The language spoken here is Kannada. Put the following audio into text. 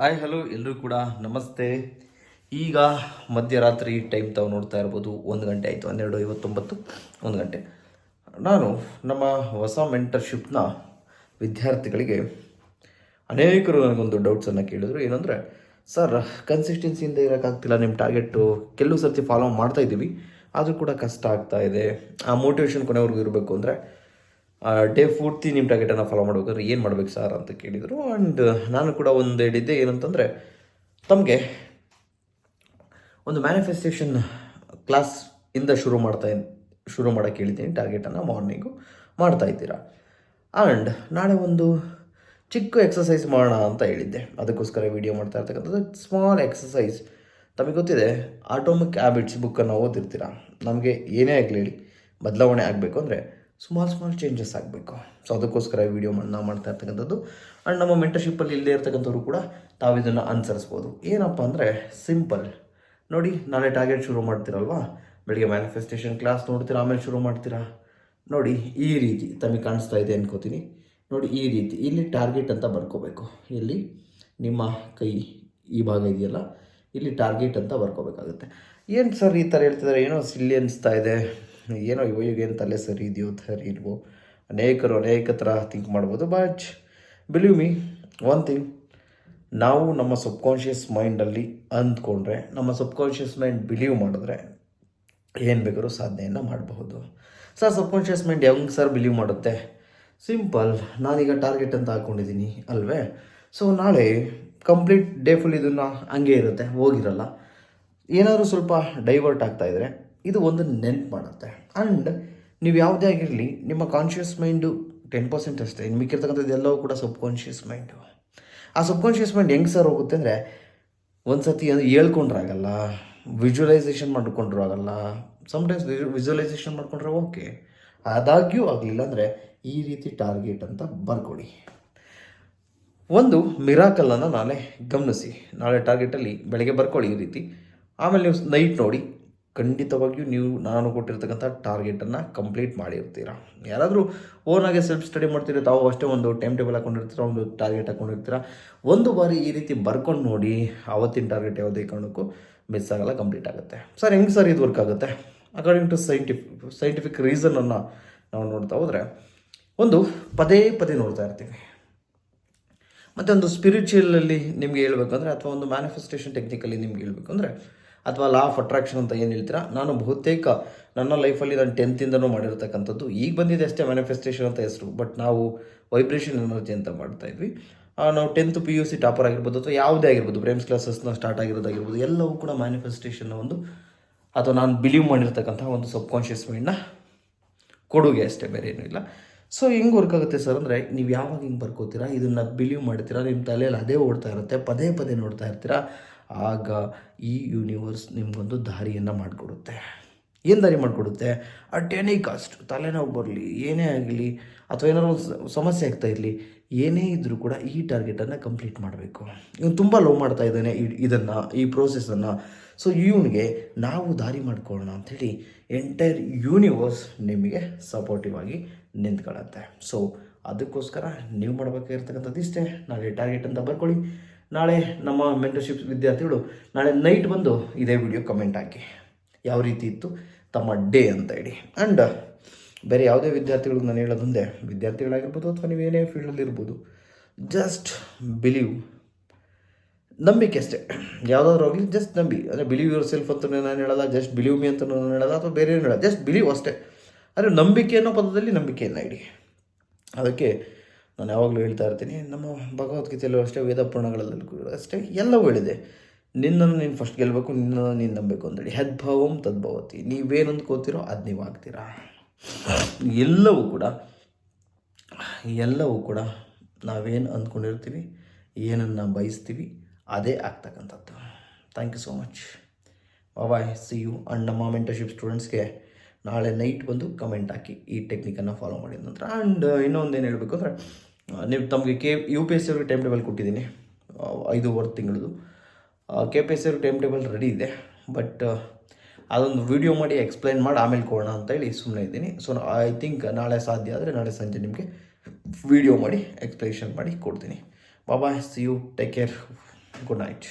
ಹಾಯ್ ಹಲೋ ಎಲ್ಲರೂ ಕೂಡ ನಮಸ್ತೆ. ಈಗ ಮಧ್ಯರಾತ್ರಿ ಟೈಮ್ ತಾವು ನೋಡ್ತಾ ಇರ್ಬೋದು, ಒಂದು ಗಂಟೆ ಆಯಿತು, ಹನ್ನೆರಡು ಐವತ್ತೊಂಬತ್ತು, ಒಂದು ಗಂಟೆ. ನಾನು ನಮ್ಮ ಹೊಸ ಮೆಂಟರ್ಶಿಪ್ನ ವಿದ್ಯಾರ್ಥಿಗಳಿಗೆ ಅನೇಕರು ನನಗೊಂದು ಡೌಟ್ಸನ್ನು ಕೇಳಿದ್ರು. ಏನಂದರೆ ಸರ್ ಕನ್ಸಿಸ್ಟೆನ್ಸಿಯಿಂದ ಇರೋಕ್ಕಾಗ್ತಿಲ್ಲ ನಿಮ್ಮ ಟಾರ್ಗೆಟು ಕೆಲವು ಸರ್ತಿ ಫಾಲೋ ಮಾಡ್ತಾ ಇದ್ದೀವಿ, ಆದರೂ ಕೂಡ ಕಷ್ಟ ಆಗ್ತಾ ಇದೆ. ಆ ಮೋಟಿವೇಶನ್ ಕೊನೆವರೆಗೂ ಇರಬೇಕು ಅಂದರೆ ಡೇ ಪೂರ್ತಿ ನಿಮ್ಮ ಟಾರ್ಗೆಟನ್ನು ಫಾಲೋ ಮಾಡ್ಬೇಕಾದ್ರೆ ಏನು ಮಾಡ್ಬೇಕು ಸರ್ ಅಂತ ಕೇಳಿದರು. ಆ್ಯಂಡ್ ನಾನು ಕೂಡ ಒಂದು ಹೇಳಿದ್ದೆ ಏನಂತಂದರೆ, ತಮಗೆ ಒಂದು ಮ್ಯಾನಿಫೆಸ್ಟೇಷನ್ ಕ್ಲಾಸ್ ಇಂದ ಶುರು ಮಾಡ್ತಾ ಶುರು ಮಾಡೋಕ್ಕೆ ಹೇಳಿದ್ದೀನಿ ಟಾರ್ಗೆಟನ್ನು ಮಾರ್ನಿಂಗು ಮಾಡ್ತಾ ಇದ್ದೀರಾ. ಆ್ಯಂಡ್ ನಾಳೆ ಒಂದು ಚಿಕ್ಕ ಎಕ್ಸಸೈಸ್ ಮಾಡೋಣ ಅಂತ ಹೇಳಿದ್ದೆ. ಅದಕ್ಕೋಸ್ಕರ ವಿಡಿಯೋ ಮಾಡ್ತಾ ಇರ್ತಕ್ಕಂಥದ್ದು ಸ್ಮಾಲ್ ಎಕ್ಸಸೈಸ್ ತಮಗೆ ಗೊತ್ತಿದೆ ಆಟೋಮಿಕ್ ಹ್ಯಾಬಿಟ್ಸ್ ಬುಕ್ಕನ್ನು ಓದಿರ್ತೀರಾ? ನಮಗೆ ಏನೇ ಆಗಲಿ ಬದಲಾವಣೆ ಆಗಬೇಕು ಅಂದರೆ ಸ್ಮಾಲ್ ಸ್ಮಾಲ್ ಚೇಂಜಸ್ ಆಗಬೇಕು. ಸೊ ಅದಕ್ಕೋಸ್ಕರ ಈ ವಿಡಿಯೋ ನಾವು ಮಾಡ್ತಾ ಇರ್ತಕ್ಕಂಥದ್ದು. ಆ್ಯಂಡ್ ನಮ್ಮ ಮೆಂಟರ್ಶಿಪ್ಪಲ್ಲಿ ಇಲ್ಲದೇ ಇರ್ತಕ್ಕಂಥವ್ರು ಕೂಡ ತಾವು ಇದನ್ನು ಅನುಸರಿಸ್ಬೋದು. ಏನಪ್ಪ ಅಂದರೆ ಸಿಂಪಲ್ ನೋಡಿ, ನಾಳೆ ಟಾರ್ಗೆಟ್ ಶುರು ಮಾಡ್ತೀರಲ್ವಾ? ಬೆಳಿಗ್ಗೆ ಮ್ಯಾನಿಫೆಸ್ಟೇಷನ್ ಕ್ಲಾಸ್ ನೋಡ್ತೀರಾ, ಆಮೇಲೆ ಶುರು ಮಾಡ್ತೀರಾ? ನೋಡಿ, ಈ ರೀತಿ ತಮಗೆ ಕಾಣಿಸ್ತಾ ಇದೆ ಅನ್ಕೋತೀನಿ. ನೋಡಿ, ಈ ರೀತಿ. ಇಲ್ಲಿ ಟಾರ್ಗೆಟ್ ಅಂತ ಬರ್ಕೋಬೇಕು. ಇಲ್ಲಿ ನಿಮ್ಮ ಕೈ ಈ ಭಾಗ ಇದೆಯಲ್ಲ? ಇಲ್ಲಿ ಟಾರ್ಗೆಟ್ ಅಂತ ಬರ್ಕೋಬೇಕಾಗುತ್ತೆ. ಏನು ಸರ್ ಈ ಥರ ಹೇಳ್ತಿದ್ದಾರೆ ಏನೋ ಸಿಲ್ಲಿ ಅನಿಸ್ತಾ ಇದೆ. ಏನೋ ಏನು ತಲೆ ಸರಿ ಇದೆಯೋ ಸರಿ ಇಲ್ವೋ? ಅನೇಕರು ಅನೇಕ ಥರ ಥಿಂಕ್ ಮಾಡ್ಬೋದು. But believe me one thing ನಾವು ನಮ್ಮ ಸಬ್ಕಾನ್ಷಿಯಸ್ ಮೈಂಡಲ್ಲಿ ಅಂದ್ಕೊಂಡ್ರೆ, ನಮ್ಮ ಸಬ್ಕಾನ್ಷಿಯಸ್ ಮೈಂಡ್ ಬಿಲೀವ್ ಮಾಡಿದ್ರೆ ಏನು ಬೇಕಾದ್ರೂ ಸಾಧನೆಯನ್ನು ಮಾಡಬಹುದು. ಸರ್ ಸಬ್ಕಾನ್ಷಿಯಸ್ ಮೈಂಡ್ ಹೆಂಗೆ ಸರ್ ಬಿಲೀವ್ ಮಾಡುತ್ತೆ? ಸಿಂಪಲ್ ನಾನೀಗ ಟಾರ್ಗೆಟ್ ಅಂತ ಹಾಕ್ಕೊಂಡಿದ್ದೀನಿ ಅಲ್ವೇ? ಸೊ ನಾಳೆ ಕಂಪ್ಲೀಟ್ ಡೇ ಫುಲ್ ಇದನ್ನು ಹಂಗೆ ಇರುತ್ತೆ, ಹೋಗಿರಲ್ಲ. ಏನಾದರೂ ಸ್ವಲ್ಪ ಡೈವರ್ಟ್ ಆಗ್ತಾ ಇದ್ದರೆ ಇದು ಒಂದು ನೆನ್ಪು ಮಾಡುತ್ತೆ. ಆ್ಯಂಡ್ ನೀವು ಯಾವುದೇ ಆಗಿರಲಿ, ನಿಮ್ಮ ಕಾನ್ಷಿಯಸ್ ಮೈಂಡು ಟೆನ್ ಪರ್ಸೆಂಟ್ ಅಷ್ಟೇ. ಇನ್ನು ಮಿಕ್ಕಿರ್ತಕ್ಕಂಥದ್ದು ಎಲ್ಲವೂ ಕೂಡ ಸಬ್ಕಾನ್ಷಿಯಸ್ ಮೈಂಡು ಆ ಸಬ್ಕಾನ್ಷಿಯಸ್ ಮೈಂಡ್ ಹೆಂಗೆ ಸರ್ ಹೋಗುತ್ತೆ ಅಂದರೆ ಒಂದು ಸತಿ ಅದು ಹೇಳ್ಕೊಂಡ್ರಾಗಲ್ಲ ವಿಜುವಲೈಸೇಷನ್ ಮಾಡಿಕೊಂಡ್ರೂ ಆಗಲ್ಲ. ಸಮ್ಟೈಮ್ಸ್ ವಿಜುವಲೈಸೇಷನ್ ಮಾಡಿಕೊಂಡ್ರೆ ಓಕೆ ಆದಾಗ್ಯೂ ಆಗಲಿಲ್ಲ ಅಂದರೆ ಈ ರೀತಿ ಟಾರ್ಗೆಟ್ ಅಂತ ಬರ್ಕೊಡಿ. ಒಂದು ಮಿರಾಕಲನ್ನು ನಾಳೆ ಗಮನಿಸಿ. ನಾಳೆ ಟಾರ್ಗೆಟಲ್ಲಿ ಬೆಳಗ್ಗೆ ಬರ್ಕೊಳ್ಳಿ ಈ ರೀತಿ. ಆಮೇಲೆ ನೀವು ನೈಟ್ ನೋಡಿ ಖಂಡಿತವಾಗಿಯೂ ನೀವು ನಾನು ಕೊಟ್ಟಿರ್ತಕ್ಕಂಥ ಟಾರ್ಗೆಟನ್ನು ಕಂಪ್ಲೀಟ್ ಮಾಡಿರ್ತೀರಾ? ಯಾರಾದರೂ ಓನಾಗೆ ಸೆಲ್ಫ್ ಸ್ಟಡಿ ಮಾಡ್ತೀರಿ ತಾವು ಅಷ್ಟೇ ಒಂದು ಟೈಮ್ ಟೇಬಲ್ ಹಾಕೊಂಡಿರ್ತೀರ, ಒಂದು ಟಾರ್ಗೆಟ್ ಹಾಕೊಂಡಿರ್ತೀರ? ಒಂದು ಬಾರಿ ಈ ರೀತಿ ಬರ್ಕೊಂಡು ನೋಡಿ ಆವತ್ತಿನ ಟಾರ್ಗೆಟ್ ಯಾವುದೇ ಕಾರಣಕ್ಕೂ ಮಿಸ್ ಆಗಲ್ಲ ಕಂಪ್ಲೀಟ್ ಆಗುತ್ತೆ. ಸರ್, ಹೆಂಗೆ ಸರ್ ಇದು ವರ್ಕ್ ಆಗುತ್ತೆ? ಅಕಾರ್ಡಿಂಗ್ ಟು ಸೈಂಟಿಫಿಕ್ ಸೈಂಟಿಫಿಕ್ ರೀಸನನ್ನು ನಾವು ನೋಡ್ತಾ ಹೋದರೆ, ಒಂದು ಪದೇ ಪದೇ ನೋಡ್ತಾ ಇರ್ತೀವಿ. ಮತ್ತು ಒಂದು ಸ್ಪಿರಿಚುವಲಲ್ಲಿ ನಿಮಗೆ ಹೇಳ್ಬೇಕಂದ್ರೆ ಅಥವಾ ಒಂದು ಮ್ಯಾನಿಫೆಸ್ಟೇಷನ್ ಟೆಕ್ನಿಕಲ್ಲಿ ನಿಮ್ಗೆ ಹೇಳ್ಬೇಕಂದ್ರೆ ಅಥವಾ ಲಾ ಆಫ್ ಅಟ್ರಾಕ್ಷನ್ ಅಂತ ಏನು ಹೇಳ್ತೀರಾ? ನಾನು ಬಹುತೇಕ ನನ್ನ ಲೈಫಲ್ಲಿ ನಾನು ಟೆಂತಿಂದನೂ ಮಾಡಿರ್ತಕ್ಕಂಥದ್ದು. ಈಗ ಬಂದಿದೆ ಅಷ್ಟೇ ಮ್ಯಾನಿಫೆಸ್ಟೇಷನ್ ಅಂತ ಹೆಸರು ಬಟ್ ನಾವು ವೈಬ್ರೇಷನ್ ಎನರ್ಜಿ ಅಂತ ಮಾಡ್ತಾ ಇದ್ವಿ. ಆ, ನಾವು tenth P U C topper ಆಗಿರ್ಬೋದು ಅಥವಾ ಯಾವುದೇ ಆಗಿರ್ಬೋದು ಬ್ರೇಮ್ಸ್ ಕ್ಲಾಸಸ್ನ ಸ್ಟಾರ್ಟ್ ಆಗಿರೋದಾಗಿರ್ಬೋದು ಎಲ್ಲವೂ ಕೂಡ ಮ್ಯಾನಿಫೆಸ್ಟೇಷನ್ನ ಒಂದು ಅಥವಾ ನಾನು ಬಿಲೀವ್ ಮಾಡಿರ್ತಕ್ಕಂಥ ಒಂದು ಸಬ್ಕಾನ್ಷಿಯಸ್ ಮೈಂಡ್ನ ಕೊಡುಗೆ ಅಷ್ಟೇ ಬೇರೆ ಏನೂ ಇಲ್ಲ. ಸೊ ಹೆಂಗೆ ವರ್ಕ್ ಆಗುತ್ತೆ ಸರ್ ಅಂದರೆ ನೀವು ಯಾವಾಗ ಹಿಂಗೆ ಬರ್ಕೋತೀರಾ? ಇದನ್ನು ಬಿಲೀವ್ ಮಾಡ್ತೀರಾ? ನಿಮ್ಮ ತಲೆಯಲ್ಲಿ ಅದೇ ಓಡ್ತಾ ಇರುತ್ತೆ ಪದೇ ಪದೇ ನೋಡ್ತಾ ಇರ್ತೀರಾ? ಆಗ ಈ ಯೂನಿವರ್ಸ್ ನಿಮಗೊಂದು ದಾರಿಯನ್ನು ಮಾಡಿಕೊಡುತ್ತೆ. ಏನು ದಾರಿ ಮಾಡಿಕೊಡುತ್ತೆ? ಅಟ್ ಎನಿ ಕಾಸ್ಟ್ ತಲೆನೋವು ಬರಲಿ, ಏನೇ ಆಗಲಿ, ಅಥವಾ ಏನಾದ್ರು ಸಮಸ್ಯೆ ಆಗ್ತಾ ಇರಲಿ, ಏನೇ ಇದ್ದರೂ ಕೂಡ ಈ ಟಾರ್ಗೆಟನ್ನು ಕಂಪ್ಲೀಟ್ ಮಾಡಬೇಕು. ಇವನು ತುಂಬ ಲವ್ ಮಾಡ್ತಾ ಇದ್ದಾನೆ ಇದನ್ನು, ಈ ಪ್ರೋಸೆಸನ್ನು ಸೊ ಇವನಿಗೆ ನಾವು ದಾರಿ ಮಾಡ್ಕೊಳ್ಳೋಣ ಅಂಥೇಳಿ ಎಂಟೈರ್ ಯೂನಿವರ್ಸ್ ನಿಮಗೆ ಸಪೋರ್ಟಿವ್ ಆಗಿ ನಿಂತ್ಕೊಳ್ಳುತ್ತೆ. ಸೊ ಅದಕ್ಕೋಸ್ಕರ ನೀವು ಮಾಡಬೇಕಾಗಿರ್ತಕ್ಕಂಥದ್ದು ಇಷ್ಟೇ ನಾಳೆ ಟಾರ್ಗೆಟ್ ಅಂತ ಬರ್ಕೊಳ್ಳಿ. ನಾಳೆ ನಮ್ಮ ಮೆಂಟರ್ಶಿಪ್ ವಿದ್ಯಾರ್ಥಿಗಳು ನಾಳೆ ನೈಟ್ ಬಂದು ಇದೇ ವಿಡಿಯೋ ಕಮೆಂಟ್ ಹಾಕಿ. ಯಾವ ರೀತಿ ಇತ್ತು? ತಮ್ಮ ಡೇ ಅಂತ ಹೇಳಿ. ಆ್ಯಂಡ್ ಬೇರೆ ಯಾವುದೇ ವಿದ್ಯಾರ್ಥಿಗಳಿಗೆ ನಾನು ಹೇಳೋದೊಂದೇ ವಿದ್ಯಾರ್ಥಿಗಳಾಗಿರ್ಬೋದು ಅಥವಾ ನೀವೇನೇ ಫೀಲ್ಡಲ್ಲಿ ಇರ್ಬೋದು ಜಸ್ಟ್ ಬಿಲೀವ್ ನಂಬಿಕೆ ಅಷ್ಟೇ. ಯಾವುದಾದ್ರೂ ಆಗಲಿ ಜಸ್ಟ್ ನಂಬಿ. ಅಂದರೆ ಬಿಲೀವ್ ಯುವರ್ ಸೆಲ್ಫ್ ಅಂತ ನಾನು ಹೇಳಲ್ಲ ಜಸ್ಟ್ ಬಿಲೀವ್ ಮಿ ಅಂತ ನಾನು ಹೇಳಲ್ಲ, ಅಥವಾ ಬೇರೆ ಏನು ಹೇಳಲ್ಲ ಜಸ್ಟ್ ಬಿಲೀವ್ ಅಷ್ಟೇ. ಆದರೆ ನಂಬಿಕೆ ಅನ್ನೋ ಪದದಲ್ಲಿ ನಂಬಿಕೆಯನ್ನು ಇಡಿ. ಅದಕ್ಕೆ ನಾನು ಯಾವಾಗಲೂ ಹೇಳ್ತಾ ಇರ್ತೀನಿ, ನಮ್ಮ ಭಗವದ್ಗೀತೆಯಲ್ಲೂ ಅಷ್ಟೇ ವೇದ ಪುರಾಣಗಳಲ್ಲೂ ಅಷ್ಟೇ ಎಲ್ಲವೂ ಹೇಳಿದೆ. ನಿನ್ನನ್ನು ನೀನು ಫಸ್ಟ್ ಗೆಲ್ಲಬೇಕು ನಿನ್ನನ್ನು ನೀನು ನಂಬಬೇಕು ಅಂತೇಳಿ ಹೆದ್ಭಾವಂ ತದ್ಭವತಿ ನೀವೇನು ಅಂದ್ಕೋತೀರೋ ಅದು ನೀವು ಆಗ್ತೀರಾ. ಎಲ್ಲವೂ ಕೂಡ ಎಲ್ಲವೂ ಕೂಡ ನಾವೇನು ಅಂದ್ಕೊಂಡಿರ್ತೀವಿ, ಏನನ್ನು ಬಯಸ್ತೀವಿ, ಅದೇ ಆಗ್ತಕ್ಕಂಥದ್ದು. Thank you so much bye see you and ನಮ್ಮ ಮೆಂಟರ್ಶಿಪ್ ಸ್ಟೂಡೆಂಟ್ಸ್ಗೆ ನಾಳೆ ನೈಟ್ ಬಂದು ಕಮೆಂಟ್ ಹಾಕಿ ಈ ಟೆಕ್ನಿಕನ್ನು ಫಾಲೋ ಮಾಡಿದ ನಂತರ. ಆ್ಯಂಡ್ ಇನ್ನೊಂದು ಏನು ಹೇಳಬೇಕು ಅಂದರೆ ನೀವು ತಮಗೆ K U P S C ಅವ್ರಿಗೆ ಟೈಮ್ ಟೇಬಲ್ ಕೊಟ್ಟಿದ್ದೀನಿ. ಐದೂವರೆ ತಿಂಗಳದು. ಕೆ ಪಿ ಎಸ್ ಸಿ ಅವ್ರಿಗೆ ಟೈಮ್ ಟೇಬಲ್ ರೆಡಿ ಇದೆ. ಬಟ್ ಅದೊಂದು ವಿಡಿಯೋ ಮಾಡಿ ಎಕ್ಸ್ಪ್ಲೈನ್ ಮಾಡಿ ಆಮೇಲೆ ಕೊಡೋಣ ಅಂತೇಳಿ ಸುಮ್ಮನೆ ಇದ್ದೀನಿ. ಸೊ ಐ ಥಿಂಕ್ ನಾಳೆ ಸಾಧ್ಯ ಆದರೆ ನಾಳೆ ಸಂಜೆ ನಿಮಗೆ ವಿಡಿಯೋ ಮಾಡಿ ಎಕ್ಸ್ಪ್ಲೇಷನ್ ಮಾಡಿ ಕೊಡ್ತೀನಿ. ಬಾಬಾ see you take care good night